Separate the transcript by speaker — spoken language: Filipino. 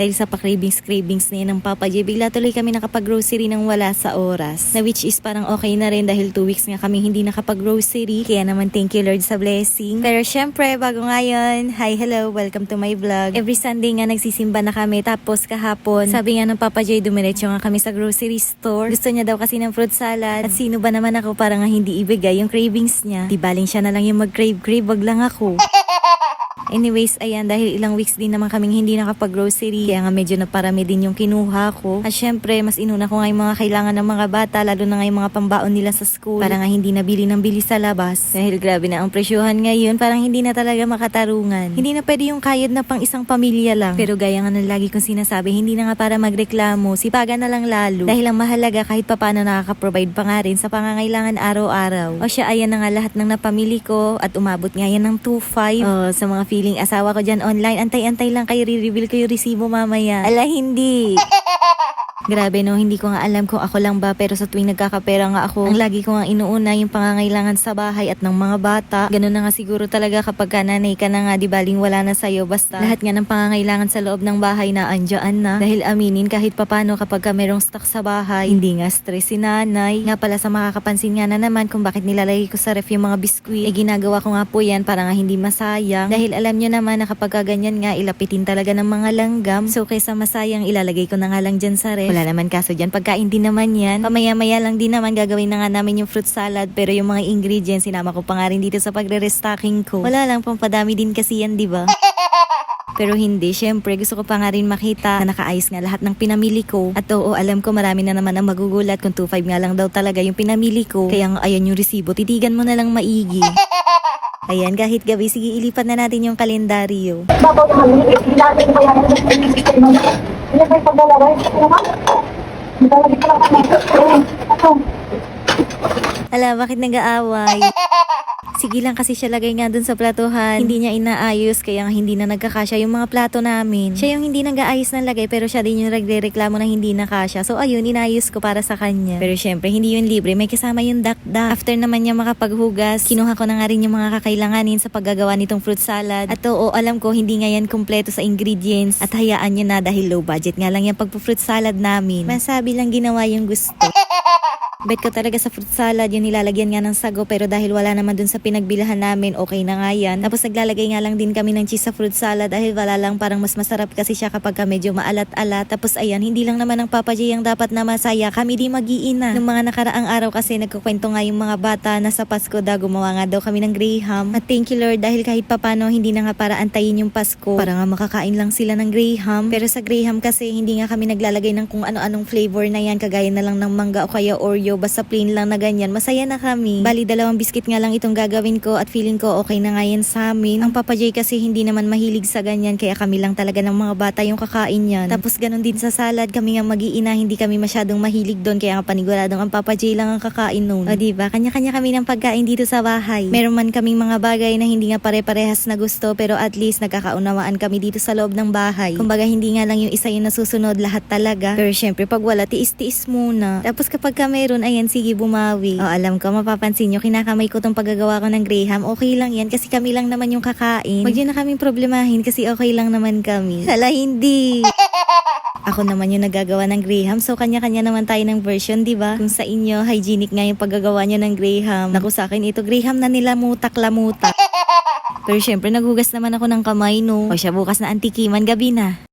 Speaker 1: Dahil sa pa-cravings-cravings na yan ng Papa J, bigla tuloy kami nakapag-grocery ng wala sa oras. Na which is parang okay na rin dahil 2 weeks nga kami hindi nakapag-grocery. Kaya naman thank you Lord sa blessing. Pero syempre, bago ngayon, hi, hello, welcome to my vlog. Every Sunday nga nagsisimba na kami. Tapos kahapon, sabi nga ng Papa J, dumiretso nga kami sa grocery store. Gusto niya daw kasi ng fruit salad. At sino ba naman ako para nga hindi ibigay yung cravings niya. Di baling siya na lang yung mag-crave-crave, wag lang ako. Anyways, ayan, dahil ilang weeks din naman kaming hindi nakapag-grocery, kaya nga medyo naparami din yung kinuha ko. At syempre, mas inuna ko nga yung mga kailangan ng mga bata, lalo na nga yung mga pambaon nila sa school, para nga hindi nabili ng bili sa labas. Dahil grabe na ang presyuhan ngayon, parang hindi na talaga makatarungan. Hindi na pwede yung kayod na pang isang pamilya lang. Pero gaya nga ng lagi kong sinasabi, hindi na nga para magreklamo, sipagan na lang lalo. Dahil ang mahalaga kahit papano nakaka-provide pa nga rin sa pangangailangan araw-araw. O siya, ayan na nga lahat ng napamili ko at umabot nga yan ng 2.5. Oh, sa mga feeling asawa ko dyan online, antay-antay lang kayo, re-reveal ko yung resibo mamaya. Ala, hindi. Grabe no, hindi ko nga alam kung ako lang ba pero sa tuwing nagkakapera nga ako, ang lagi ko nga inuuna yung pangangailangan sa bahay at ng mga bata. Ganun na nga siguro talaga kapag ka nanay ka na nga, di baling wala na sa'yo. Basta lahat nga ng pangangailangan sa loob ng bahay na andyan na. Dahil aminin kahit papano kapag ka merong stock sa bahay, hindi nga stress si nanay. Nga pala sa makakapansin nga na naman kung bakit nilalagay ko sa ref yung mga biskwit. Eh ginagawa ko nga po yan para nga hindi masayang. Dahil alam nyo naman na kapag ka ganyan nga, ilapitin talaga ng mga langgam. So kaysa masayang, ilalagay ko na nga lang dyan sa ref. Wala naman kaso dyan. Pagkain din naman yan. Pamaya-maya lang din naman gagawin na nga namin yung fruit salad. Pero yung mga ingredients, sinama ko pa nga rin dito sa pagre-restocking ko. Wala lang, pampadami din kasi yan, di ba? Pero hindi, syempre gusto ko pa nga rin makita na nakaayos nga lahat ng pinamili ko. At oo, alam ko marami na naman ang magugulat kung 2.5 nga lang daw talaga yung pinamili ko. Kaya nga ayan yung resibo, titigan mo na lang maigi. Ayan, kahit gabi, sige ilipat na natin yung kalendaryo.
Speaker 2: Babaw naman, hindi natin ba yan? Paglalaway? Ano naman? Hindi ko lang.
Speaker 1: Ala, bakit nag-aaway? Sige lang kasi siya lagay nga dun sa platuhan. Hindi niya inaayos kaya hindi na nagkakasya yung mga plato namin. Siya yung hindi nag-aayos ng lagay pero siya din yung nagre-reklamo na hindi nakasya. So ayun, inayos ko para sa kanya. Pero syempre, hindi yun libre. May kasama yung dakdak. After naman niya makapaghugas, kinuha ko na nga rin yung mga kakailanganin sa paggagawa nitong fruit salad. At oo, alam ko hindi nga yan kumpleto sa ingredients. At hayaan niyo na dahil low budget nga lang yung pagpo-fruit salad namin. Masabi lang ginawa yung gusto. Bet ko talaga sa fruit salad, yung nilalagyan nga ng sago pero dahil wala naman dun sa pinagbilahan namin, okay na nga yan. Tapos naglalagay nga lang din kami ng cheese sa fruit salad dahil wala lang parang mas masarap kasi siya kapag ka medyo maalat-alat. Tapos ayan, hindi lang naman ang Papa J ang dapat na masaya, kami di mag-iina. Nung mga nakaraang araw kasi nagkukwento nga yung mga bata na sa Pasko da gumawa nga daw kami ng Graham. At thank you Lord dahil kahit papano hindi na nga para antayin yung Pasko. Para nga makakain lang sila ng Graham. Pero sa Graham kasi hindi nga kami naglalagay ng kung ano-anong flavor na yan kagaya na lang ng mangga o kaya Oreo basta plain lang na ganyan. Masaya na kami. Bali dalawang biscuit nga lang itong gagawin ko at feeling ko okay na nga yan sa amin. Ang Papa J kasi hindi naman mahilig sa ganyan kaya kami lang talaga ng mga bata yung kakain yan. Tapos ganun din sa salad kami nga mag-iina hindi kami masyadong mahilig doon kaya nga paniguradong ang Papa J lang ang kakain noon. O diba? Kanya-kanya kami ng pagkain dito sa bahay. Meron man kaming mga bagay na hindi nga pare-parehas na gusto pero at least nagkakaunawaan kami dito sa loob ng bahay. Kumbaga hindi nga lang yung isa yung nasusunod lahat talaga. Pero syempre pag wala tiis-tiis muna. Tapos kapag ka meron ayan sige bumawi. O alam ko mapapansin nyo kinakamay ko tong paggagawa ko ng Graham. Okay lang yan kasi kami lang naman yung kakain. Huwag na kaming problemahin kasi okay lang naman kami. Hala hindi. Ako naman yung nagagawa ng Graham, so kanya-kanya naman tayo ng version, di ba? Kung sa inyo, hygienic nga yung paggagawa nyo ng Graham. Naku sa akin, ito Graham na nila mutak-lamutak. Pero syempre, naghugas naman ako ng kamay, no? O siya bukas na antikiman gabi na.